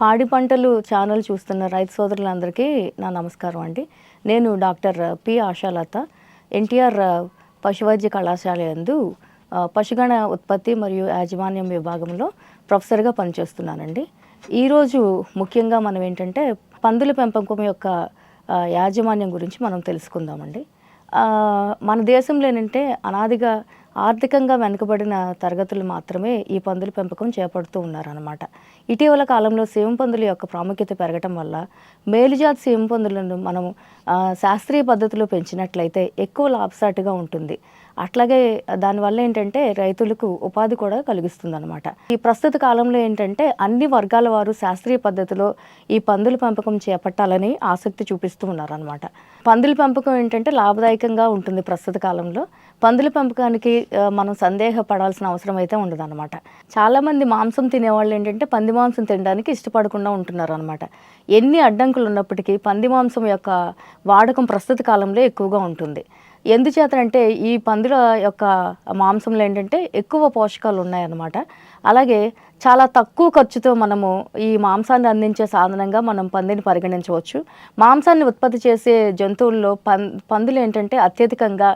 పాడి పంటలు ఛానల్ చూస్తున్న రైతు సోదరులందరికీ నా నమస్కారం అండి. నేను డాక్టర్ పి. ఆశాలత ఎన్టీఆర్ పశువైద్య కళాశాల యందు పశుగణ ఉత్పత్తి మరియు యాజమాన్యం విభాగంలో ప్రొఫెసర్గా పనిచేస్తున్నానండి. ఈరోజు ముఖ్యంగా మనం ఏంటంటే పందుల పెంపకం యొక్క యాజమాన్యం గురించి మనం తెలుసుకుందామండి. మన దేశంలో ఏంటంటే అనాదిగా ఆర్థికంగా వెనుకబడిన తరగతులు మాత్రమే ఈ పందుల పెంపకం చేపడుతూ ఉన్నారన్నమాట. ఇటీవల కాలంలో సీమ పందుల యొక్క ప్రాముఖ్యత పెరగటం వల్ల మేలుజాతి సీమ పందులను మనం శాస్త్రీయ పద్ధతిలో పెంచినట్లయితే ఎక్కువ లాభసాటిగా ఉంటుంది. అట్లాగే దానివల్ల ఏంటంటే రైతులకు ఉపాధి కూడా కలిగిస్తుంది అనమాట ఈ ప్రస్తుత కాలంలో ఏంటంటే అన్ని వర్గాల వారు శాస్త్రీయ పద్ధతిలో ఈ పందుల పెంపకం చేపట్టాలని ఆసక్తి చూపిస్తూ ఉన్నారనమాట పందుల పెంపకం ఏంటంటే లాభదాయకంగా ఉంటుంది ప్రస్తుత కాలంలో. పందుల పెంపకానికి మనం సందేహపడాల్సిన అవసరం అయితే ఉండదన్నమాట. చాలామంది మాంసం తినేవాళ్ళు ఏంటంటే పంది మాంసం తినడానికి ఇష్టపడకుండా ఉంటున్నారు అనమాట ఎన్ని అడ్డంకులు ఉన్నప్పటికీ పంది మాంసం యొక్క వాడకం ప్రస్తుత కాలంలో ఎక్కువగా ఉంటుంది. ఎందుచేతంటే ఈ పందుల యొక్క మాంసంలో ఏంటంటే ఎక్కువ పోషకాలు ఉన్నాయన్నమాట. అలాగే చాలా తక్కువ ఖర్చుతో మనము ఈ మాంసాన్ని అందించే సాధనంగా మనం పందిని పరిగణించవచ్చు. మాంసాన్ని ఉత్పత్తి చేసే జంతువుల్లో పం పందులు ఏంటంటే అత్యధికంగా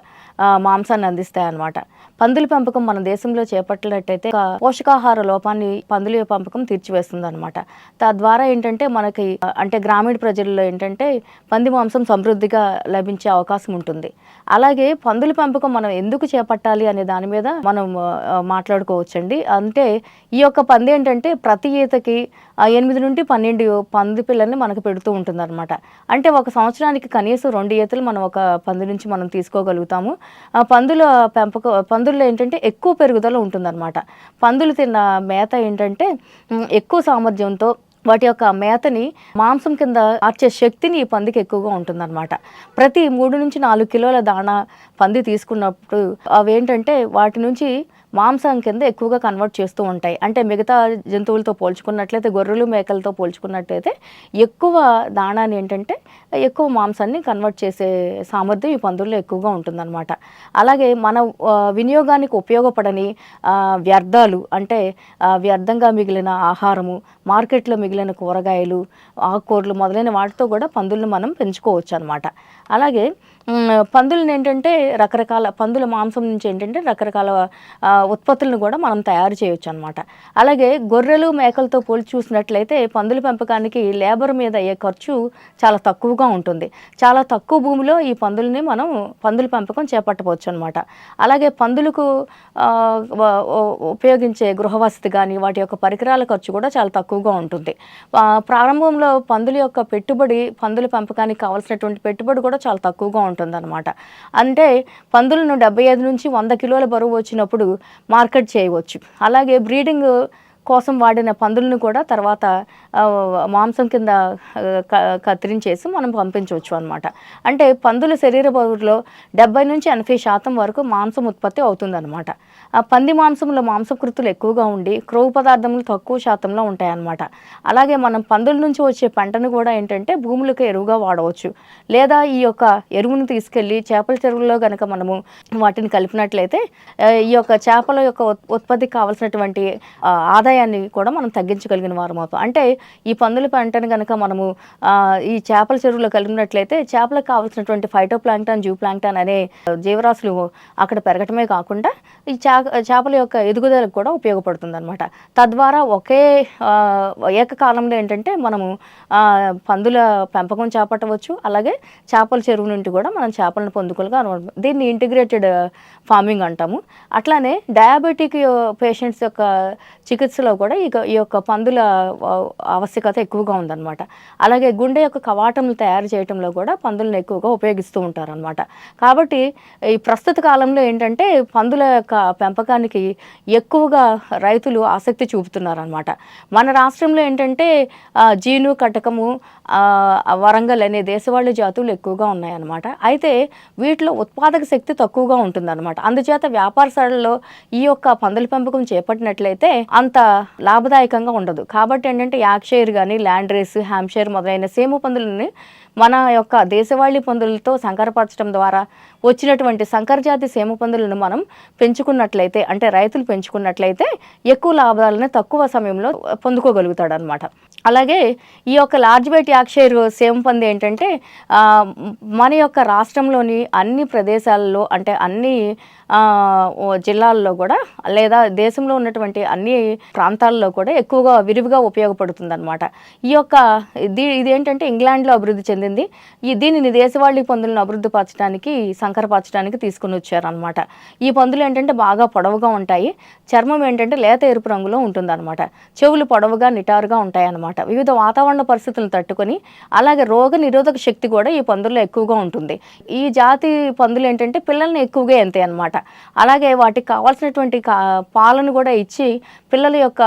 మాంసాన్ని అందిస్తాయి అన్నమాట. పందుల పెంపకం మన దేశంలో చేపట్టినట్టయితే పోషకాహార లోపాన్ని పందుల పెంపకం తీర్చివేస్తుంది అనమాట తద్వారా ఏంటంటే మనకి అంటే గ్రామీణ ప్రజల్లో ఏంటంటే పంది మాంసం సమృద్ధిగా లభించే అవకాశం ఉంటుంది. అలాగే పందుల పెంపకం మనం ఎందుకు చేపట్టాలి అనే దాని మీద మనం మాట్లాడుకోవచ్చండి. అంటే ఈ యొక్క పంది ఏంటంటే ప్రతి ఈతకి ఎనిమిది నుండి పన్నెండు పంది పిల్లల్ని మనకు పెడుతూ ఉంటుంది అనమాట అంటే ఒక సంవత్సరానికి కనీసం రెండు ఈతలు మనం ఒక పంది నుంచి మనం తీసుకోగలుగుతాము. ఆ పందుల పెంపకం పందుల్లో ఏంటంటే ఎక్కువ పెరుగుదల ఉంటుందన్నమాట. పందులు తిన్న మేత ఏంటంటే ఎక్కువ సామర్థ్యంతో వాటి యొక్క మేతని మాంసం కింద ఆర్చే శక్తిని ఈ పందికి ఎక్కువగా ఉంటుందన్నమాట. ప్రతి మూడు నుంచి నాలుగు కిలోల దాణా పంది తీసుకున్నప్పుడు అవేంటంటే వాటి నుంచి మాంసం కింద ఎక్కువగా కన్వర్ట్ చేస్తూ ఉంటాయి. అంటే మిగతా జంతువులతో పోల్చుకున్నట్లయితే గొర్రెలు మేకలతో పోల్చుకున్నట్లయితే ఎక్కువ దాణాన్ని ఏంటంటే ఎక్కువ మాంసాన్ని కన్వర్ట్ చేసే సామర్థ్యం ఈ పందుల్లో ఎక్కువగా ఉంటుందన్నమాట. అలాగే మన వినియోగానికి ఉపయోగపడని వ్యర్థాలు అంటే వ్యర్థంగా మిగిలిన ఆహారము మార్కెట్లో మిగిలిన కూరగాయలు ఆకుకూరలు మొదలైన వాటితో కూడా పందులను మనం పెంచుకోవచ్చు అనమాట అలాగే పందులను ఏంటంటే రకరకాల పందుల మాంసం నుంచి ఏంటంటే రకరకాల ఉత్పత్తులను కూడా మనం తయారు చేయొచ్చు అనమాట అలాగే గొర్రెలు మేకలతో పోల్చి చూసినట్లయితే పందుల పెంపకానికి లేబర్ మీద అయ్యే ఖర్చు చాలా తక్కువగా ఉంటుంది. చాలా తక్కువ భూమిలో ఈ పందులని మనం పందుల పెంపకం చేపట్టవచ్చు అనమాట అలాగే పందులకు ఉపయోగించే గృహవసతి కానీ వాటి యొక్క పరికరాల ఖర్చు కూడా చాలా తక్కువగా ఉంటుంది. ప్రారంభంలో పందుల యొక్క పెట్టుబడి పందుల పెంపకానికి కావాల్సినటువంటి పెట్టుబడి కూడా చాలా తక్కువగా ఉంటుంది ఉంటుందన్నమాట. అంటే పందులను డెబ్బై ఐదు నుంచి వంద కిలోల బరువు వచ్చినప్పుడు మార్కెట్ చేయవచ్చు. అలాగే బ్రీడింగ్ కోసం వాడిన పందులను కూడా తర్వాత మాంసం కింద క- కత్తిరించేసి మనం పంపించవచ్చు అనమాట అంటే పందుల శరీర బరువులో డెబ్బై నుంచి ఎనభై శాతం వరకు మాంసం ఉత్పత్తి అవుతుందన్నమాట. పంది మాంసంలో మాంసకృతులు ఎక్కువగా ఉండి క్రొవ్వు పదార్థములు తక్కువ శాతంలో ఉంటాయన్నమాట. అలాగే మనం పందుల నుంచి వచ్చే పంటను కూడా ఏంటంటే భూములకు ఎరువుగా వాడవచ్చు. లేదా ఈ యొక్క ఎరువును తీసుకెళ్ళి చేపల చెరువుల్లో కనుక మనము వాటిని కలిపినట్లయితే ఈ యొక్క చేపల యొక్క ఉత్- ఉత్పత్తికి కావాల్సినటువంటి ఆదాయం ఆదాయాన్ని కూడా మనం తగ్గించగలిగిన వారం అవుతాం అంటే ఈ పందుల పంటను కనుక మనము ఈ చేపల చెరువులో కలిగినట్లయితే చేపలకు కావాల్సినటువంటి ఫైటో ప్లాంక్టన్ జూ ప్లాంక్టన్ అనే జీవరాశులు అక్కడ పెరగటమే కాకుండా ఈ చేపల యొక్క ఎదుగుదలకు కూడా ఉపయోగపడుతుంది అనమాట తద్వారా ఒకే ఏకకాలంలో ఏంటంటే మనము పందుల పెంపకం చేపట్టవచ్చు. అలాగే చేపల చెరువు నుండి కూడా మనం చేపలను పొందుకోలుగా దీన్ని ఇంటిగ్రేటెడ్ ఫార్మింగ్ అంటాము. అట్లానే డయాబెటిక్ పేషెంట్స్ uh, యొక్క చికిత్స చికిత్సలో కూడా ఈ ఈ యొక్క పందుల ఆవశ్యకత ఎక్కువగా ఉందన్నమాట. అలాగే గుండె యొక్క కవాటంలు తయారు చేయడంలో కూడా పందులను ఎక్కువగా ఉపయోగిస్తూ ఉంటారనమాట కాబట్టి ఈ ప్రస్తుత కాలంలో ఏంటంటే పందుల యొక్క పెంపకానికి ఎక్కువగా రైతులు ఆసక్తి చూపుతున్నారనమాట మన రాష్ట్రంలో ఏంటంటే జీను కటకము వరంగల్ అనే దేశవాళీ జాతులు ఎక్కువగా ఉన్నాయన్నమాట. అయితే వీటిలో ఉత్పాదక శక్తి తక్కువగా ఉంటుందన్నమాట. అందుచేత వ్యాపారశాలలో ఈ యొక్క పందుల పెంపకం చేపట్టినట్లయితే అంత లాభదాయకంగా ఉండదు. కాబట్టి ఏంటంటే యాక్షైర్ కానీ ల్యాండ్ రేస్ హ్యాంషైర్ మొదలైన సేము పందులని మన యొక్క దేశవాళీ పందులతో సంకరపరచడం ద్వారా వచ్చినటువంటి సంకరజాతి సేమ పందులను మనం పెంచుకున్నట్లయితే అంటే రైతులు పెంచుకున్నట్లయితే ఎక్కువ లాభాలను తక్కువ సమయంలో పొందుకోగలుగుతాడు అనమాట అలాగే ఈ యొక్క లార్జ్ బైట్ యాక్షైర్ సేమ పంది ఏంటంటే మన యొక్క రాష్ట్రంలోని అన్ని ప్రదేశాల్లో అంటే అన్ని జిల్లాల్లో కూడా లేదా దేశంలో ఉన్నటువంటి అన్ని ప్రాంతాల్లో కూడా ఎక్కువగా విరివిగా ఉపయోగపడుతుంది అనమాట ఈ యొక్క ఇది ఇదేంటంటే ఇంగ్లాండ్లో అభివృద్ధి చెందింది. ఈ దీనిని దేశవాళీ పందులను అభివృద్ధి పరచడానికి సంకరపరచడానికి తీసుకుని వచ్చారనమాట ఈ పందులు ఏంటంటే బాగా పొడవుగా ఉంటాయి. చర్మం ఏంటంటే లేత ఎరుపు రంగులో ఉంటుందన్నమాట. చెవులు పొడవుగా నిటారుగా ఉంటాయన్నమాట. వివిధ వాతావరణ పరిస్థితులను తట్టుకొని అలాగే రోగ నిరోధక శక్తి కూడా ఈ పందుల్లో ఎక్కువగా ఉంటుంది. ఈ జాతి పందులు ఏంటంటే పిల్లల్ని ఎక్కువగా ఎంతాయి అనమాట అలాగే వాటికి కావాల్సినటువంటి కా పాలను కూడా ఇచ్చి పిల్లల యొక్క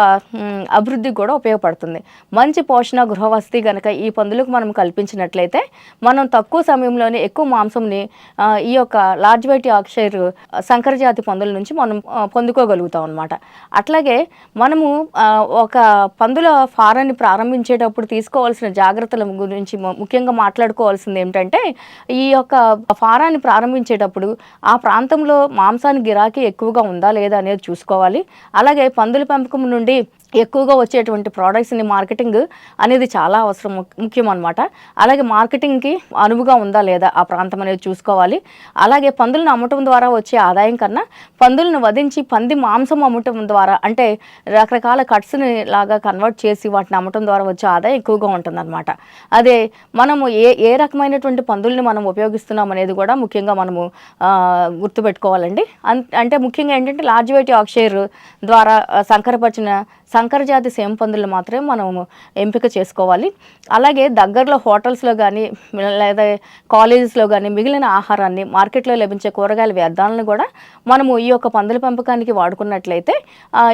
అభివృద్ధికి కూడా ఉపయోగపడుతుంది. మంచి పోషణ గృహవసతి కనుక ఈ పందులకు మనం కల్పించినట్లయితే మనం తక్కువ సమయంలోనే ఎక్కువ మాంసంని ఈ యొక్క లార్జ్ వైట్ ఆక్షైర్ సంకరజాతి పందుల నుంచి మనం పొందుకోగలుగుతాం అనమాట అట్లాగే మనము ఒక పందుల ఫారాన్ని ప్రారంభించేటప్పుడు తీసుకోవాల్సిన జాగ్రత్తల గురించి ముఖ్యంగా మాట్లాడుకోవాల్సింది ఏమిటంటే ఈ యొక్క ఫారాన్ని ప్రారంభించేటప్పుడు ఆ ప్రాంతంలో మాంసానికి గిరాకీ ఎక్కువగా ఉందా లేదా అనేది చూసుకోవాలి. అలాగే పందుల పెంపకం నుండి ఎక్కువగా వచ్చేటువంటి ప్రోడక్ట్స్ని మార్కెటింగ్ అనేది చాలా అవసరం ముఖ్యం అనమాట అలాగే మార్కెటింగ్కి అనువుగా ఉందా లేదా ఆ ప్రాంతం అనేది చూసుకోవాలి. అలాగే పందులను అమ్మటం ద్వారా వచ్చే ఆదాయం కన్నా పందులను వధించి పంది మాంసం అమ్మటం ద్వారా అంటే రకరకాల కట్స్ని లాగా కన్వర్ట్ చేసి వాటిని అమ్మటం ద్వారా వచ్చే ఆదాయం ఎక్కువగా ఉంటుందన్నమాట. అదే మనము ఏ ఏ రకమైనటువంటి పందుల్ని మనం ఉపయోగిస్తున్నాం అనేది కూడా ముఖ్యంగా మనము గుర్తుపెట్టుకోవాలండి. అన్- అంటే ముఖ్యంగా ఏంటంటే లార్జ్ వెయిట్ ఆక్షేర్ ద్వారా సంకరపరిచిన సంకరజాతి సేమ పందులు మాత్రమే మనము ఎంపిక చేసుకోవాలి. అలాగే దగ్గరలో హోటల్స్లో కానీ లేదా కాలేజెస్లో కానీ మిగిలిన ఆహారాన్ని మార్కెట్లో లభించే కూరగాయల వ్యర్థాలను కూడా మనము ఈ యొక్క పందుల పెంపకానికి వాడుకున్నట్లయితే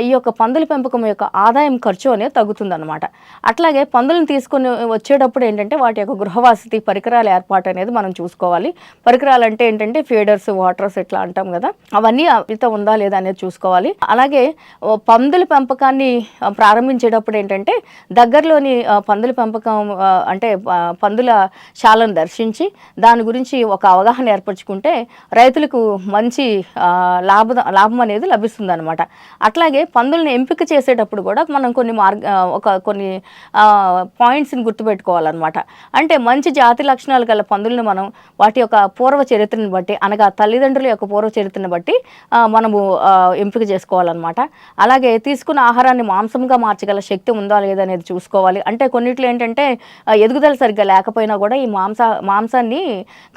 ఈ యొక్క పందుల పెంపకం యొక్క ఆదాయం ఖర్చు అనేది తగ్గుతుందన్నమాట. అట్లాగే పందులను తీసుకొని వచ్చేటప్పుడు ఏంటంటే వాటి యొక్క గృహవాసతి పరికరాల ఏర్పాటు అనేది మనం చూసుకోవాలి. పరికరాలు అంటే ఏంటంటే ఫీడర్స్ వాటర్స్ ఇట్లా అంటాం కదా అవన్నీ అవిత ఉందా లేదా అనేది చూసుకోవాలి. అలాగే పందుల పెంపకాన్ని ప్రారంభించేటప్పుడు ఏంటంటే దగ్గరలోని పందుల పెంపకం అంటే పందుల శాలను దర్శించి దాని గురించి ఒక అవగాహన ఏర్పరచుకుంటే రైతులకు మంచి లాభ లాభం అనేది లభిస్తుంది అనమాట అట్లాగే పందులను ఎంపిక చేసేటప్పుడు కూడా మనం కొన్ని మార్గ ఒక కొన్ని పాయింట్స్ని గుర్తుపెట్టుకోవాలన్నమాట. అంటే మంచి జాతి లక్షణాలు గల పందులను మనం వాటి యొక్క పూర్వ చరిత్రను బట్టి అనగా తల్లిదండ్రుల యొక్క పూర్వ చరిత్రను బట్టి మనము ఎంపిక చేసుకోవాలన్నమాట. అలాగే తీసుకున్న ఆహారాన్ని మాంసంగా మార్చగల శక్తి ఉందా లేదా అనేది చూసుకోవాలి. అంటే కొన్నిట్లో ఏంటంటే ఎదుగుదల సరిగ్గా లేకపోయినా కూడా ఈ మాంస మాంసాన్ని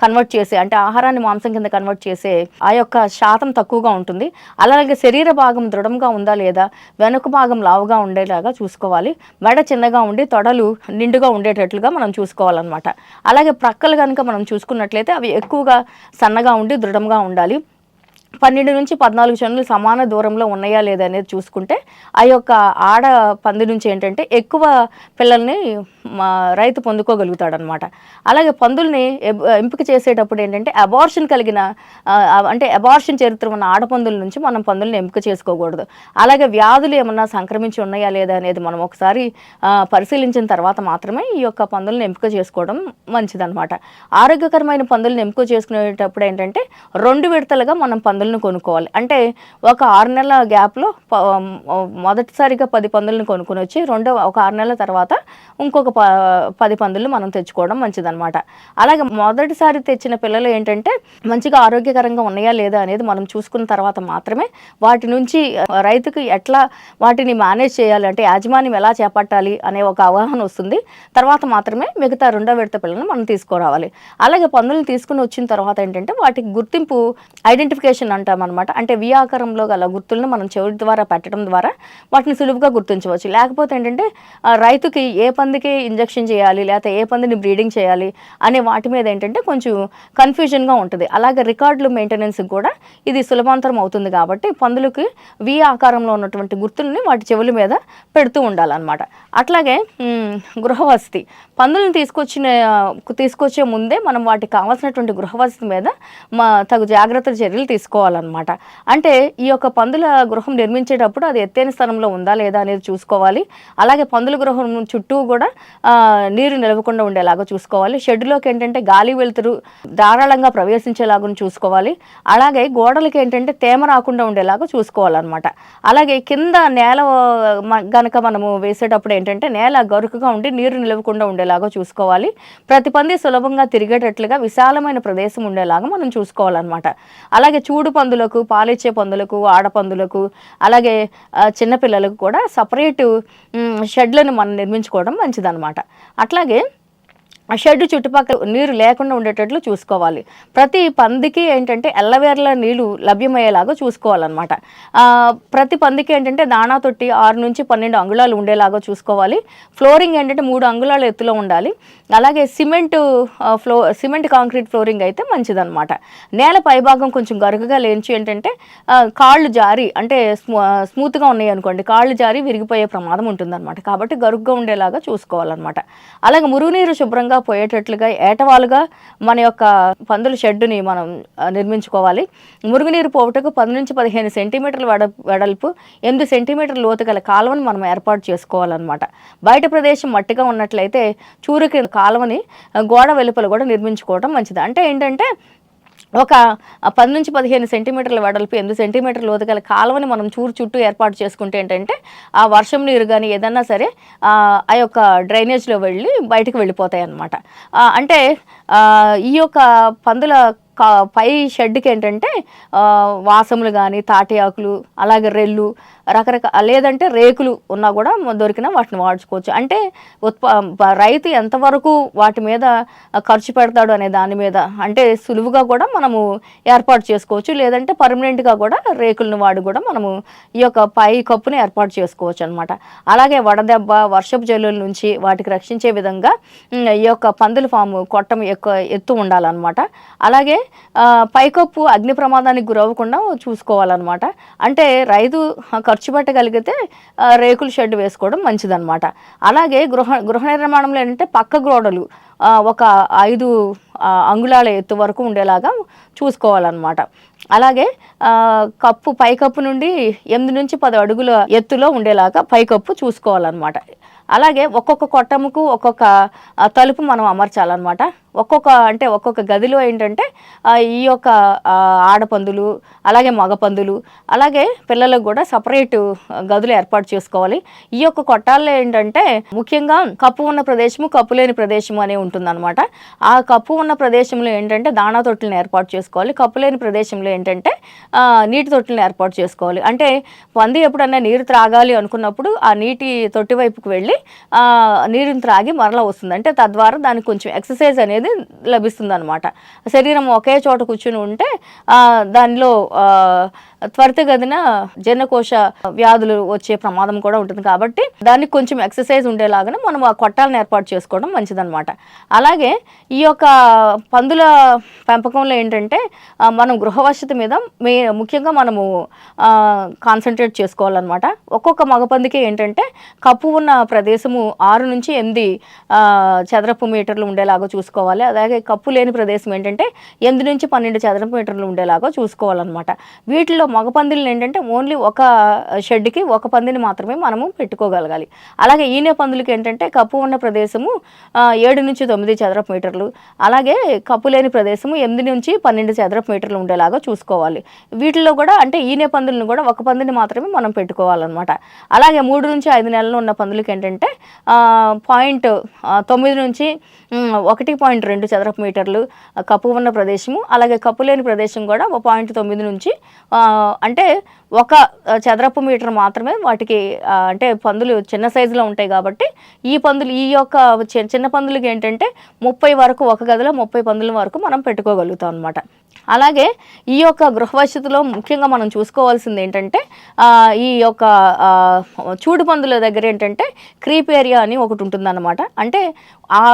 కన్వర్ట్ చేసే అంటే ఆహారాన్ని మాంసం కింద కన్వర్ట్ చేసే ఆ యొక్క శాతం తక్కువగా ఉంటుంది. అలాగే శరీర భాగం దృఢంగా ఉందా లేదా వెనుక భాగం లావుగా ఉండేలాగా చూసుకోవాలి. మెడ చిన్నగా ఉండి తొడలు నిండుగా ఉండేటట్లుగా మనం చూసుకోవాలన్నమాట. అలాగే ప్రక్కలు కనుక మనం చూసుకున్నట్లయితే అవి ఎక్కువగా సన్నగా ఉండి దృఢంగా ఉండాలి. పన్నెండు నుంచి పద్నాలుగు చనులు సమాన దూరంలో ఉన్నాయా లేదా అనేది చూసుకుంటే ఆ యొక్క ఆడ పంది నుంచి ఏంటంటే ఎక్కువ పిల్లల్ని రైతు పొందుకోగలుగుతాడనమాట. అలాగే పందుల్ని ఎంపిక చేసేటప్పుడు ఏంటంటే అబార్షన్ కలిగిన అంటే అబార్షన్ చరిత్ర ఉన్న ఆడపందుల నుంచి మనం పందుల్ని ఎంపిక చేసుకోకూడదు. అలాగే వ్యాధులు ఏమన్నా సంక్రమించి ఉన్నాయా లేదా అనేది మనం ఒకసారి పరిశీలించిన తర్వాత మాత్రమే ఈ యొక్క పందులను ఎంపిక చేసుకోవడం మంచిదనమాట. ఆరోగ్యకరమైన పందులను ఎంపిక చేసుకునేటప్పుడు ఏంటంటే రెండు విడతలుగా మనం పందులను కొనుక్కోవాలి. అంటే ఒక ఆరు నెలల గ్యాప్లో ప- మొదటిసారిగా పది పందులను కొనుక్కొని వచ్చి రెండో ఒక ఆరు నెలల తర్వాత ఇంకొక పది పందులు మనం తెచ్చుకోవడం మంచిదన్నమాట. అలాగే మొదటిసారి తెచ్చిన పిల్లలు ఏంటంటే మంచిగా ఆరోగ్యకరంగా ఉన్నాయా లేదా అనేది మనం చూసుకున్న తర్వాత మాత్రమే వాటి నుంచి రైతుకు ఎట్లా వాటిని మేనేజ్ చేయాలి అంటే యాజమాన్యం ఎలా చేపట్టాలి అనే ఒక అవగాహన వస్తుంది. తర్వాత మాత్రమే మిగతా రెండో విడత పిల్లలను మనం తీసుకురావాలి. అలాగే పందులను తీసుకుని వచ్చిన తర్వాత ఏంటంటే వాటికి గుర్తింపు ఐడెంటిఫికేషన్ అంటాం అనమాట అంటే వి ఆకారంలో గల గుర్తులను మనం చెవి ద్వారా పెట్టడం ద్వారా వాటిని సులువుగా గుర్తించవచ్చు. లేకపోతే ఏంటంటే రైతుకి ఏ పందికి ఇంజెక్షన్ చేయాలి లేకపోతే ఏ పందిని బ్రీడింగ్ చేయాలి అనే వాటి మీద ఏంటంటే కొంచెం కన్ఫ్యూజన్గా ఉంటుంది. అలాగే రికార్డులు మెయింటెనెన్స్ కూడా ఇది సులభాంతరం అవుతుంది కాబట్టి పందులకి వి ఆకారంలో ఉన్నటువంటి గుర్తుల్ని వాటి చెవుల మీద పెడుతూ ఉండాలన్నమాట. అట్లాగే గృహవసతి. పందులను తీసుకొచ్చిన తీసుకొచ్చే ముందే మనం వాటికి కావాల్సినటువంటి గృహవసతి మీద మా తగు జాగ్రత్త చర్యలు తీసుకోవాలన్నమాట. అంటే ఈ యొక్క పందుల గృహం నిర్మించేటప్పుడు అది ఎత్తైన స్థలంలో ఉందా లేదా అనేది చూసుకోవాలి. అలాగే పందుల గృహం చుట్టూ కూడా నీరు నిలవకుండా ఉండేలాగా చూసుకోవాలి. షెడ్లోకి ఏంటంటే గాలి వెలుతురు ధారాళంగా ప్రవేశించేలాగా చూసుకోవాలి. అలాగే గోడలకి ఏంటంటే తేమ రాకుండా ఉండేలాగా చూసుకోవాలన్నమాట. అలాగే కింద నేల గనక మనము వేసేటప్పుడు ఏంటంటే నేల గరుకుగా ఉండి నీరు నిలవకుండా ఉండేలాగా చూసుకోవాలి. ప్రతి పంది సులభంగా తిరిగేటట్లుగా విశాలమైన ప్రదేశం ఉండేలాగా మనం చూసుకోవాలన్నమాట. అలాగే చూడు పందులకు పాలిచ్చే పందులకు ఆడపందులకు అలాగే చిన్నపిల్లలకు కూడా సపరేటు షెడ్లను మనం నిర్మించుకోవడం మంచిదన్నమాట. అనమాట అట్లాగే ఆ షెడ్ చుట్టుపక్కల నీరు లేకుండా ఉండేటట్లు చూసుకోవాలి. ప్రతి పందికి ఏంటంటే ఎల్లవేర్ల నీళ్ళు లభ్యమయ్యేలాగా చూసుకోవాలన్నమాట. ప్రతి పందికి ఏంటంటే దాణా తొట్టి ఆరు నుంచి పన్నెండు అంగుళాలు ఉండేలాగా చూసుకోవాలి. ఫ్లోరింగ్ ఏంటంటే మూడు అంగుళాల ఎత్తులో ఉండాలి. అలాగే cement floor cement concrete flooring అయితే మంచిదన్నమాట. నేల పైభాగం కొంచెం గరుకుగా లేంచి ఏంటంటే కాళ్ళు జారి అంటే స్మూత్గా ఉన్నాయి అనుకోండి కాళ్ళు జారి విరిగిపోయే ప్రమాదం ఉంటుందన్నమాట. కాబట్టి గరుగ్గా ఉండేలాగా చూసుకోవాలన్నమాట. అలాగే మురుగునీరు శుభ్రంగా పోయేటట్లుగా ఏటవాలుగా మన యొక్క పందుల షెడ్డుని మనం నిర్మించుకోవాలి. మురుగునీరు పోవటకు పది నుంచి పదిహేను సెంటీమీటర్ల వెడ వెడల్పు ఎనిమిది సెంటీమీటర్ల లోతు గల కాలువని మనం ఏర్పాటు చేసుకోవాలన్నమాట. బయట ప్రదేశం మట్టిగా ఉన్నట్లయితే చూరుకి కాలువని గోడ వెలుపల కూడా నిర్మించుకోవడం మంచిది. అంటే ఏంటంటే ఒక పది నుంచి పదిహేను సెంటీమీటర్ల వెడల్పు ఎనిమిది సెంటీమీటర్ల లోతు కాలువని మనం చూరు చుట్టూ ఏర్పాటు చేసుకుంటే ఏంటంటే ఆ వర్షం నీరు కానీ ఏదన్నా సరే ఆ యొక్క డ్రైనేజ్లో వెళ్ళి బయటకు వెళ్ళిపోతాయి అన్నమాట అంటే ఈ యొక్క పందుల పై షెడ్కి ఏంటంటే వాసములు కానీ తాటి ఆకులు అలాగే రెల్లు రకరకాల లేదంటే రేకులు ఉన్నా కూడా దొరికిన దొరికినా వాటిని వాడుకోవచ్చు. అంటే ఉత్ప రైతు ఎంతవరకు వాటి మీద ఖర్చు పెడతాడు అనే దాని మీద అంటే సులువుగా కూడా మనము ఏర్పాటు చేసుకోవచ్చు. లేదంటే పర్మనెంట్గా కూడా రేకులను వాడి కూడా మనము ఈ యొక్క పై కప్పుని ఏర్పాటు చేసుకోవచ్చు అనమాట అలాగే వడదెబ్బ వర్షపు జల్లుల నుంచి వాటికి రక్షించే విధంగా ఈ యొక్క పందుల ఫాము కొట్టం ఎక్కువ ఎత్తు ఉండాలన్నమాట. అలాగే పైకప్పు అగ్ని ప్రమాదానికి గురవ్వకుండా చూసుకోవాలన్నమాట. అంటే రైతు ఖర్చు పెట్టగలిగితే రేకుల షెడ్ వేసుకోవడం మంచిదన్నమాట. అలాగే గృహ గృహ నిర్మాణంలో ఏంటంటే పక్క గోడలు ఒక ఐదు అంగుళాల ఎత్తు వరకు ఉండేలాగా చూసుకోవాలన్నమాట. అలాగే కప్పు పైకప్పు నుండి ఎనిమిది నుంచి పది అడుగుల ఎత్తులో ఉండేలాగా పైకప్పు చూసుకోవాలన్నమాట. అలాగే ఒక్కొక్క కొట్టముకు ఒక్కొక్క తలుపు మనం అమర్చాలన్నమాట. ఒక్కొక్క అంటే ఒక్కొక్క గదిలో ఏంటంటే ఈ యొక్క ఆడపందులు అలాగే మగపందులు అలాగే పిల్లలకు కూడా సపరేట్ గదులు ఏర్పాటు చేసుకోవాలి. ఈ యొక్క కొట్టాల్లో ఏంటంటే ముఖ్యంగా కప్పు ఉన్న ప్రదేశము కప్పు లేని ప్రదేశము అనే ఉంటుందన్నమాట. ఆ కప్పు ఉన్న ప్రదేశంలో ఏంటంటే దాణా తొట్టులను ఏర్పాటు చేసుకోవాలి. కప్పు లేని ప్రదేశంలో ఏంటంటే నీటి తొట్టులను ఏర్పాటు చేసుకోవాలి. అంటే పంది ఎప్పుడన్నా నీరు త్రాగాలి అనుకున్నప్పుడు ఆ నీటి తొట్టి వైపుకు వెళ్ళి నీరుని త్రాగి మరలా వస్తుంది. అంటే తద్వారా దానికి కొంచెం ఎక్సర్సైజ్ అనేది లభిస్తుంది అనమాట శరీరం ఒకే చోట కూర్చుని ఉంటే దానిలో త్వరితగదిన త్వరితగతిన జీర్ణకోశ వ్యాధులు వచ్చే ప్రమాదం కూడా ఉంటుంది కాబట్టి దానికి కొంచెం ఎక్సర్సైజ్ ఉండేలాగానే మనం ఆ కొట్టాలను ఏర్పాటు చేసుకోవడం మంచిదన్నమాట. అలాగే ఈ యొక్క పందుల పెంపకంలో ఏంటంటే మనం గృహవసతి మీద మే ముఖ్యంగా మనము కాన్సన్ట్రేట్ చేసుకోవాలన్నమాట. ఒక్కొక్క మగపందికి ఏంటంటే కప్పు ఉన్న ప్రదేశము ఆరు నుంచి ఎనిమిది చదరపు మీటర్లు ఉండేలాగా చూసుకోవాలి. అలాగే కప్పు లేని ప్రదేశం ఏంటంటే ఎనిమిది నుంచి పన్నెండు చదరపు మీటర్లు ఉండేలాగా చూసుకోవాలన్నమాట. వీటిలో మగ పందిళ్ళని ఏంటంటే ఓన్లీ ఒక షెడ్కి ఒక పందిని మాత్రమే మనము పెట్టుకోగలగాలి. అలాగే ఈనె పందులకి ఏంటంటే కప్పు ఉన్న ప్రదేశము ఏడు నుంచి తొమ్మిది చదరపు మీటర్లు. అలాగే కప్పు లేని ప్రదేశము ఎనిమిది నుంచి పన్నెండు చదరపు మీటర్లు ఉండేలాగా చూసుకోవాలి. వీటిలో కూడా అంటే ఈనె పందులను కూడా ఒక పందిని మాత్రమే మనం పెట్టుకోవాలన్నమాట. అలాగే మూడు నుంచి ఐదు నెలలు ఉన్న పందులకి ఏంటంటే పాయింట్ తొమ్మిది నుంచి ఒకటి పాయింట్ రెండు చదరపు మీటర్లు కప్పు ఉన్న ప్రదేశము అలాగే కప్పు లేని ప్రదేశం కూడా ఒక పాయింట్ తొమ్మిది నుంచి అంటే ఒక చదరపు మీటర్ మాత్రమే వాటికి అంటే పందులు చిన్న సైజులో ఉంటాయి కాబట్టి ఈ పందులు ఈ యొక్క చిన్న చిన్న పందులకి ఏంటంటే ముప్పై వరకు ఒక గదిలో ముప్పై పందుల వరకు మనం పెట్టుకోగలుగుతాం అనమాట అలాగే ఈ యొక్క గృహవసతిలో ముఖ్యంగా మనం చూసుకోవాల్సింది ఏంటంటే ఈ యొక్క చూడు పందుల దగ్గర ఏంటంటే క్రీప్ ఏరియా అని ఒకటి ఉంటుందన్నమాట. అంటే ఆ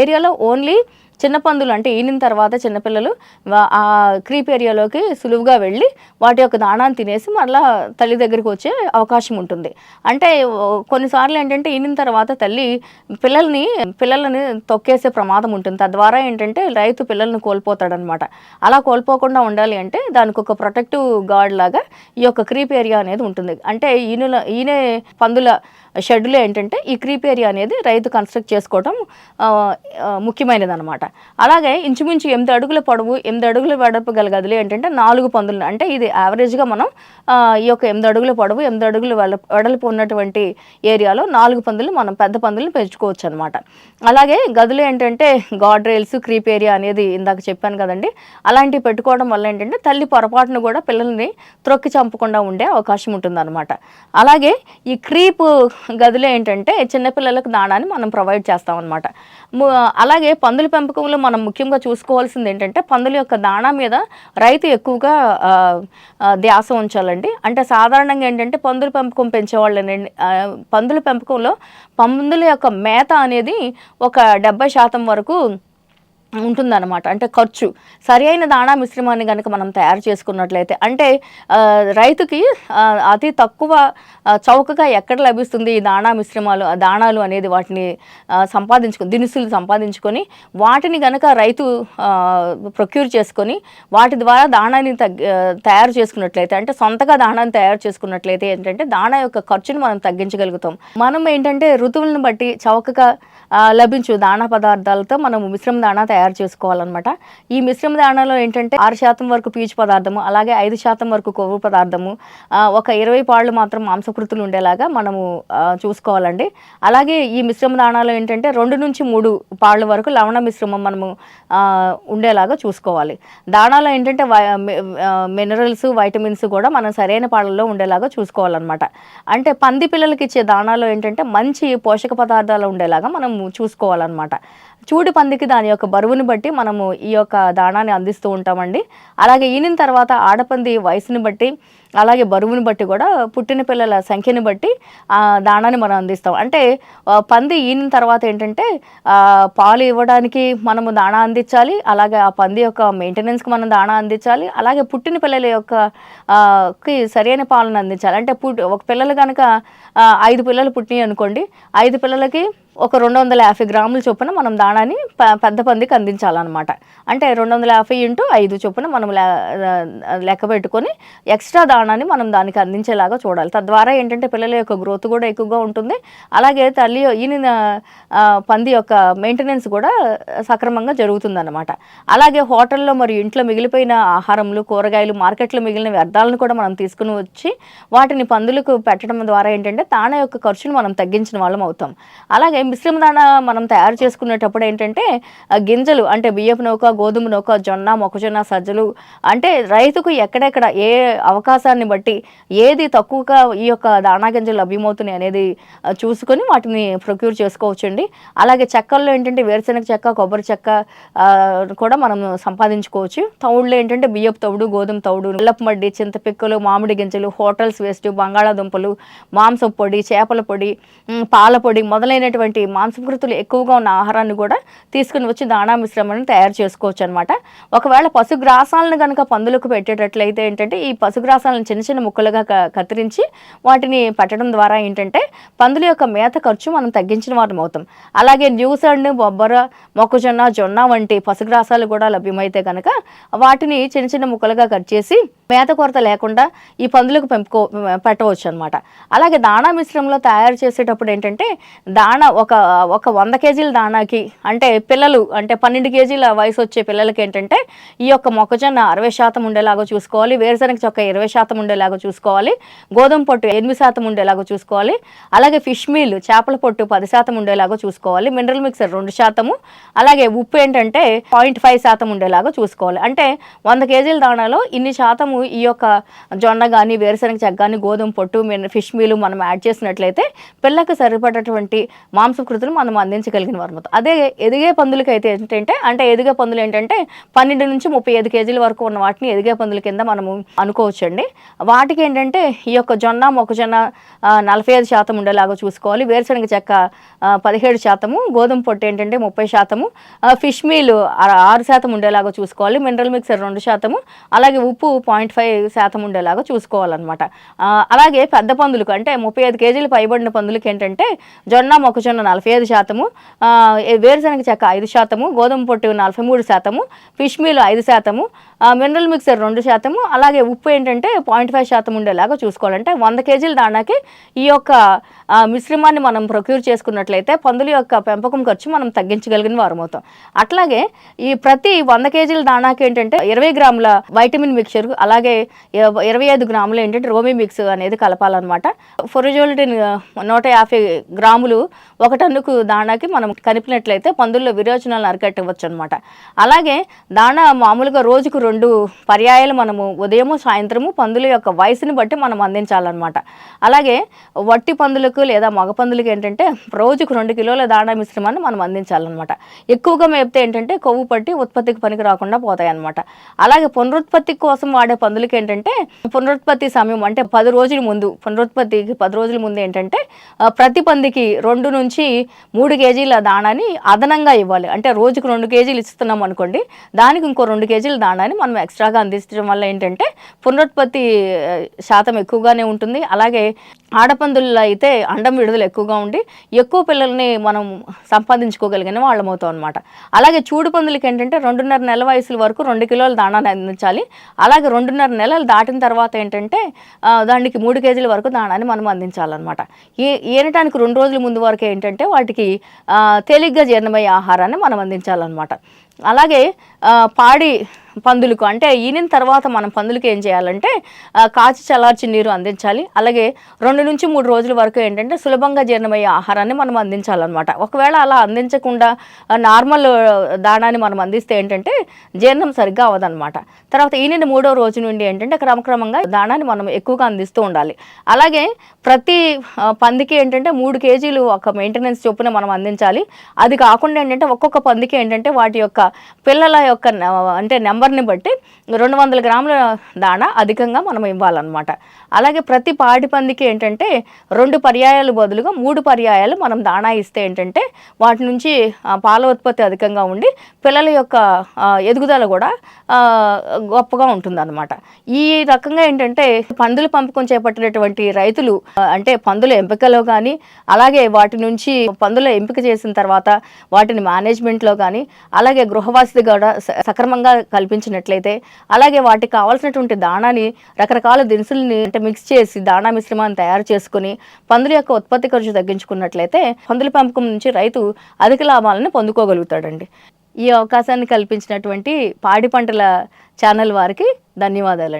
ఏరియాలో ఓన్లీ చిన్న పందులు అంటే ఈనిన తర్వాత చిన్నపిల్లలు ఆ క్రీప్ ఏరియాలోకి సులువుగా వెళ్ళి వాటి యొక్క దాణాన్ని తినేసి మళ్ళా తల్లి దగ్గరికి వచ్చే అవకాశం ఉంటుంది. అంటే కొన్నిసార్లు ఏంటంటే ఈనిన తర్వాత తల్లి పిల్లల్ని పిల్లలని తొక్కేసే ప్రమాదం ఉంటుంది. తద్వారా ఏంటంటే రైతు పిల్లల్ని కోల్పోతాడనమాట. అలా కోల్పోకుండా ఉండాలి అంటే దానికి ఒక ప్రొటెక్టివ్ గార్డ్ లాగా ఈ యొక్క క్రీప్ ఏరియా అనేది ఉంటుంది. అంటే ఈనుల ఈనే పందుల షెడ్యూల్ ఏంటంటే ఈ క్రీప్ ఏరియా అనేది రైతు కన్స్ట్రక్ట్ చేసుకోవడం ముఖ్యమైనది అనమాట అలాగే ఇంచుమించు ఎనిమిది అడుగుల పొడవు ఎనిమిది అడుగుల వెడల్పు గల గదులు ఏంటంటే నాలుగు పందులు. అంటే ఇది యావరేజ్గా మనం ఈ యొక్క ఎనిమిది అడుగుల పొడవు ఎనిమిది అడుగుల వెడల్పు ఉన్నటువంటి ఏరియాలో నాలుగు పందులు మనం పెద్ద పందులను పెంచుకోవచ్చు అనమాట అలాగే గదులు ఏంటంటే గాడ్ రైల్స్ క్రీప్ ఏరియా అనేది ఇందాక చెప్పాను కదండి. అలాంటివి పెట్టుకోవడం వల్ల ఏంటంటే తల్లి పొరపాటును కూడా పిల్లల్ని త్రొక్కి చంపకుండా ఉండే అవకాశం ఉంటుందన్నమాట. అలాగే ఈ క్రీప్ గదులు ఏంటంటే చిన్నపిల్లలకు దాణాన్ని మనం ప్రొవైడ్ చేస్తాం అనమాట అలాగే పందుల పెంపకంలో మనం ముఖ్యంగా చూసుకోవాల్సింది ఏంటంటే పందుల యొక్క దాణా మీద రైతు ఎక్కువగా ధ్యాస ఉంచాలండి. అంటే సాధారణంగా ఏంటంటే పందుల పెంపకం పెంచేవాళ్ళు పందుల పెంపకంలో పందుల యొక్క మేత అనేది ఒక డెబ్బై శాతం వరకు ఉంటుందన్నమాట. అంటే ఖర్చు. సరి అయిన దాణా మిశ్రమాన్ని కనుక మనం తయారు చేసుకున్నట్లయితే అంటే రైతుకి అతి తక్కువ చౌకగా ఎక్కడ లభిస్తుంది ఈ దాణా మిశ్రమాలు దాణాలు అనేది వాటిని సంపాదించుకొని దినుసులు సంపాదించుకొని వాటిని కనుక రైతు ప్రొక్యూర్ చేసుకొని వాటి ద్వారా దాణాన్ని తయారు చేసుకున్నట్లయితే అంటే సొంతగా దాణాన్ని తయారు చేసుకున్నట్లయితే ఏంటంటే దాణా యొక్క ఖర్చును మనం తగ్గించగలుగుతాం. మనం ఏంటంటే ఋతువులను బట్టి చౌకగా లభించు దాణా పదార్థాలతో మనం మిశ్రమ దాణా తయారు చేసుకోవాలన్నమాట. ఈ మిశ్రమ దాణాలో ఏంటంటే ఆరు శాతం వరకు పీచు పదార్థము అలాగే ఐదు శాతం వరకు కొవ్వు పదార్థము ఒక ఇరవై పాళ్ళు మాత్రం మాంసకృతులు ఉండేలాగా మనము చూసుకోవాలండి. అలాగే ఈ మిశ్రమ దాణాలో ఏంటంటే రెండు నుంచి మూడు పాళ్ళ వరకు లవణ మిశ్రమం మనము ఉండేలాగా చూసుకోవాలి. దాణాలో ఏంటంటే మినరల్స్ వైటమిన్స్ కూడా మనం సరైన పాళ్ళలో ఉండేలాగా చూసుకోవాలన్నమాట. అంటే పంది పిల్లలకి ఇచ్చే దాణాలో ఏంటంటే మంచి పోషక పదార్థాలు ఉండేలాగా మనం చూసుకోవాలన్నమాట. చూడు పందికి దాని యొక్క బరువుని బట్టి మనము ఈ యొక్క దాణాన్ని అందిస్తూ ఉంటామండి. అలాగే ఈనిన తర్వాత ఆడపంది వయసుని బట్టి అలాగే బరువుని బట్టి కూడా పుట్టిన పిల్లల సంఖ్యని బట్టి ఆ దాణాన్ని మనం అందిస్తాం. అంటే పంది ఈనిన తర్వాత ఏంటంటే పాలు ఇవ్వడానికి మనము దాణా అందించాలి అలాగే ఆ పంది యొక్క మెయింటెనెన్స్కి మనం దాణా అందించాలి అలాగే పుట్టిన పిల్లల యొక్క కి సరైన పాలను అందించాలి. అంటే పుట్టి ఒక పిల్లలు కనుక ఐదు పిల్లలు పుట్టినాయి అనుకోండి ఐదు పిల్లలకి ఒక రెండు వందల యాభై గ్రాముల చొప్పున మనం దాణాన్ని ప- పెద్ద పందికి అందించాలన్నమాట. అంటే రెండు వందల యాభై ఇంటూ ఐదు చొప్పున మనం లెక్క పెట్టుకొని ఎక్స్ట్రా స్థానాన్ని మనం దానికి అందించేలాగా చూడాలి. తద్వారా ఏంటంటే పిల్లల యొక్క గ్రోత్ కూడా ఎక్కువగా ఉంటుంది. అలాగే తల్లి ఈయన పంది యొక్క మెయింటెనెన్స్ కూడా సక్రమంగా జరుగుతుందన్నమాట. అలాగే హోటల్లో మరియు ఇంట్లో మిగిలిపోయిన ఆహారములు కూరగాయలు మార్కెట్లో మిగిలిన వ్యర్థాలను కూడా మనం తీసుకుని వచ్చి వాటిని పందులకు పెట్టడం ద్వారా ఏంటంటే తాన యొక్క ఖర్చును మనం తగ్గించిన వాళ్ళం అవుతాం. అలాగే మిశ్రమ దాణ మనం తయారు చేసుకునేటప్పుడు ఏంటంటే గింజలు అంటే బియ్యపు నౌక గోధుమ నౌక జొన్న మొక్కజొన్న సజ్జలు అంటే రైతుకు ఎక్కడెక్కడ ఏ అవకాశం అవకాశాన్ని బట్టి ఏది తక్కువగా ఈ యొక్క దానాగింజలు లభ్యమవుతున్నాయి అనేది చూసుకొని వాటిని ప్రొక్యూర్ చేసుకోవచ్చండి. అలాగే చెక్కల్లో ఏంటంటే వేరుశనగ చెక్క కొబ్బరి చెక్క కూడా మనం సంపాదించుకోవచ్చు. తౌడులో ఏంటంటే బియ్యపు తౌడు గోధుమ తౌడు నల్లపమడ్డి చింతపిక్కలు మామిడి గింజలు హోటల్స్ వేస్ట్ బంగాళాదుంపలు మాంసం పొడి చేపల పొడి పాల పొడి మొదలైనటువంటి మాంసకృతులు ఎక్కువగా ఉన్న ఆహారాన్ని కూడా తీసుకుని వచ్చి దాణా మిశ్రమాన్ని తయారు చేసుకోవచ్చు అనమాట ఒకవేళ పశుగ్రాసాలను కనుక పందులకు పెట్టేటట్లయితే ఏంటంటే ఈ పశుగ్రాసాలను చిన్న చిన్న ముక్కలుగా కత్తిరించి వాటిని పట్టడం ద్వారా ఏంటంటే పందుల యొక్క మేత ఖర్చు మనం తగ్గించిన వారం అవుతాం. అలాగే న్యూసండ్ బొబ్బర మొక్కజొన్న జొన్న వంటి పశుగ్రాసాలు కూడా లభ్యమైతే కనుక వాటిని చిన్న చిన్న ముక్కలుగా కట్ చేసి మేత కొరత లేకుండా ఈ పందులకు పెంపుకో పెట్టవచ్చు అనమాట అలాగే దాణా మిశ్రమంలో తయారు చేసేటప్పుడు ఏంటంటే దాణా ఒక ఒక వంద కేజీల దాణాకి అంటే పిల్లలు అంటే పన్నెండు కేజీల వయసు వచ్చే పిల్లలకి ఏంటంటే ఈ యొక్క మొక్కజొన్న అరవై శాతం ఉండేలాగా చూసుకోవాలి. వేరుశనగ చొక్క ఇరవై శాతం శాతం ఉండేలాగా చూసుకోవాలి. గోధుమ పొట్టు ఎనిమిది శాతం ఉండేలాగా చూసుకోవాలి. అలాగే ఫిష్ మీల్ చేపల పొట్టు పది శాతం ఉండేలాగా చూసుకోవాలి. మినరల్ మిక్సర్ రెండు శాతము. అలాగే ఉప్పు ఏంటంటే పాయింట్ ఫైవ్ శాతం ఉండేలాగా చూసుకోవాలి. అంటే వంద కేజీల దాణాలో ఇన్ని శాతము ఈ యొక్క జొన్న కానీ వేరుశనగ చెక్క కానీ గోధుమ పొట్టు మిన- ఫిష్ మీల్ మనం యాడ్ చేసినట్లయితే పిల్లలకు సరిపడేటువంటి మాంసకృతులు మనం అందించగలిగిన వారు అదే ఎదిగే పందులకి అయితే ఏంటంటే అంటే ఎదిగే పందులు ఏంటంటే పన్నెండు నుంచి ముప్పై ఐదు కేజీల వరకు ఉన్న వాటిని ఎదిగే పందుల కింద మనము అనుకోవచ్చండి. వాటికి ఏంటంటే ఈ యొక్క జొన్న మొక్కజొన్న నలభై ఐదు శాతం ఉండేలాగా చూసుకోవాలి. వేరుశనగ చెక్క పదిహేడు శాతము. గోధుమ పొట్టు ఏంటంటే ముప్పై శాతము. ఫిష్ మీల్ ఆరు శాతం ఉండేలాగా చూసుకోవాలి. మినరల్ మిక్సర్ రెండు శాతము. అలాగే ఉప్పు పాయింట్ ఫైవ్ శాతం ఉండేలాగా చూసుకోవాలన్నమాట. అలాగే పెద్ద పందులకు అంటే ముప్పై ఐదు కేజీలు పైబడిన పందులకి ఏంటంటే జొన్న మొక్కజొన్న నలభై ఐదు శాతము. వేరుశనగ చెక్క ఐదు శాతము. గోధుమ పొట్టు నలభై మూడు శాతము. ఫిష్ మీల్ ఐదు శాతము. మినరల్ మిక్సర్ రెండు శాతము. అలాగే ఉప్పు ఏంటంటే పాయింట్ ఫైవ్ శాతం ఉండేలాగా చూసుకోవాలంటే వంద కేజీల దానాకి ఈ యొక్క మిశ్రమాన్ని మనం ప్రొక్యూర్ చేసుకున్నట్లయితే పందుల యొక్క పెంపకం ఖర్చు మనం తగ్గించగలిగిన వారం అవుతాం. అట్లాగే ఈ ప్రతి వంద కేజీల దానాకి ఏంటంటే ఇరవై గ్రాముల వైటమిన్ మిక్చర్ అలాగే ఇరవై ఐదు గ్రాములు ఏంటంటే రోమి మిక్స్ అనేది కలపాలన్నమాట. ఫొరజోలిటిన్ నూట యాభై గ్రాములు ఒక టన్నుకు దానాకి మనం కలిపినట్లయితే పందుల్లో విరోచనాలను అరికట్టవచ్చు అనమాట అలాగే దాణా మామూలుగా రోజుకు రెండు పర్యాయాలు మనము ఉదయము సాయంత్రము పందు పందుల యొక్క వయసుని బట్టి మనం అందించాలన్నమాట. అలాగే వట్టి పందులకు లేదా మగ పందులకు ఏంటంటే రోజుకు రెండు కిలోల దాణా మిశ్రమాన్ని మనం అందించాలన్నమాట. ఎక్కువగా మేపితే ఏంటంటే కొవ్వు పట్టి ఉత్పత్తికి పనికి రాకుండా పోతాయి అన్నమాట అలాగే పునరుత్పత్తి కోసం వాడే పందులకి ఏంటంటే పునరుత్పత్తి సమయం అంటే పది రోజుల ముందు పునరుత్పత్తికి పది రోజుల ముందు ఏంటంటే ప్రతి పందికి రెండు నుంచి మూడు కేజీల దాణాని అదనంగా ఇవ్వాలి. అంటే రోజుకు రెండు కేజీలు ఇస్తున్నాం అనుకోండి దానికి ఇంకో రెండు కేజీల దాణాని మనం ఎక్స్ట్రాగా అందించడం వల్ల ఏంటంటే పునరుత్పత్తి శాతం ఎక్కువగానే ఉంటుంది. అలాగే ఆడపందుల్లో అయితే అండం విడుదల ఎక్కువగా ఉండి ఎక్కువ పిల్లల్ని మనం సంపాదించుకోగలిగిన వాళ్ళం అవుతాం అనమాట అలాగే చూడు పందులకి ఏంటంటే రెండున్నర నెల వయసుల వరకు రెండు కిలోల దాణాన్ని అందించాలి. అలాగే రెండున్నర నెలలు దాటిన తర్వాత ఏంటంటే దానికి మూడు కేజీల వరకు దాణాన్ని మనం అందించాలన్నమాట. ఏ ఏనటానికి రెండు రోజుల ముందు వరకు ఏంటంటే వాటికి తేలిగ్గా జీర్ణమయ్యే ఆహారాన్ని మనం అందించాలన్నమాట. అలాగే పాడి పందులకు. అంటే ఈనిన తర్వాత మనం పందులకు ఏం చేయాలంటే కాచి చల్లార్చి నీరు అందించాలి. అలాగే రెండు నుంచి మూడు రోజుల వరకు ఏంటంటే సులభంగా జీర్ణమయ్యే ఆహారాన్ని మనం అందించాలన్నమాట. ఒకవేళ అలా అందించకుండా నార్మల్ దాణాన్ని మనం అందిస్తే ఏంటంటే జీర్ణం సరిగ్గా అవదనమాట తర్వాత ఈనిన మూడో రోజు నుండి ఏంటంటే క్రమక్రమంగా దాణాన్ని మనం ఎక్కువగా అందిస్తూ ఉండాలి. అలాగే ప్రతి పందికి ఏంటంటే మూడు కేజీలు ఒక మెయింటెనెన్స్ చొప్పున మనం అందించాలి. అది కాకుండా ఏంటంటే ఒక్కొక్క పందికి ఏంటంటే వాటి యొక్క పిల్లల యొక్క న- అంటే నెంబర్ని బట్టి రెండు వందల గ్రాముల దాణా అధికంగా మనం ఇవ్వాలన్నమాట. అలాగే ప్రతి పాడి పందికి ఏంటంటే రెండు పర్యాయాలు బదులుగా మూడు పర్యాయాలు మనం దాణా ఇస్తే ఏంటంటే వాటి నుంచి పాల ఉత్పత్తి అధికంగా ఉండి పిల్లల యొక్క ఎదుగుదల కూడా గొప్పగా ఉంటుందన్నమాట. ఈ రకంగా ఏంటంటే పందుల పెంపకం చేపట్టినటువంటి రైతులు అంటే పందుల ఎంపికలో కానీ అలాగే వాటి నుంచి పందుల ఎంపిక చేసిన తర్వాత వాటిని మేనేజ్మెంట్లో కానీ అలాగే గృహవాసిది కూడా స- సక్రమంగా కల్పించినట్లయితే అలాగే వాటికి కావాల్సినటువంటి దాణాని రకరకాల దినుసుల్ని అంటే మిక్స్ చేసి దాణా మిశ్రమాన్ని తయారు చేసుకుని పందుల యొక్క ఉత్పత్తి ఖర్చు తగ్గించుకున్నట్లయితే పందుల పెంపకం నుంచి రైతు అధిక లాభాలను పొందుకోగలుగుతాడండి. ఈ అవకాశాన్ని కల్పించినటువంటి పాడి పంటల ఛానల్ వారికి ధన్యవాదాలండి.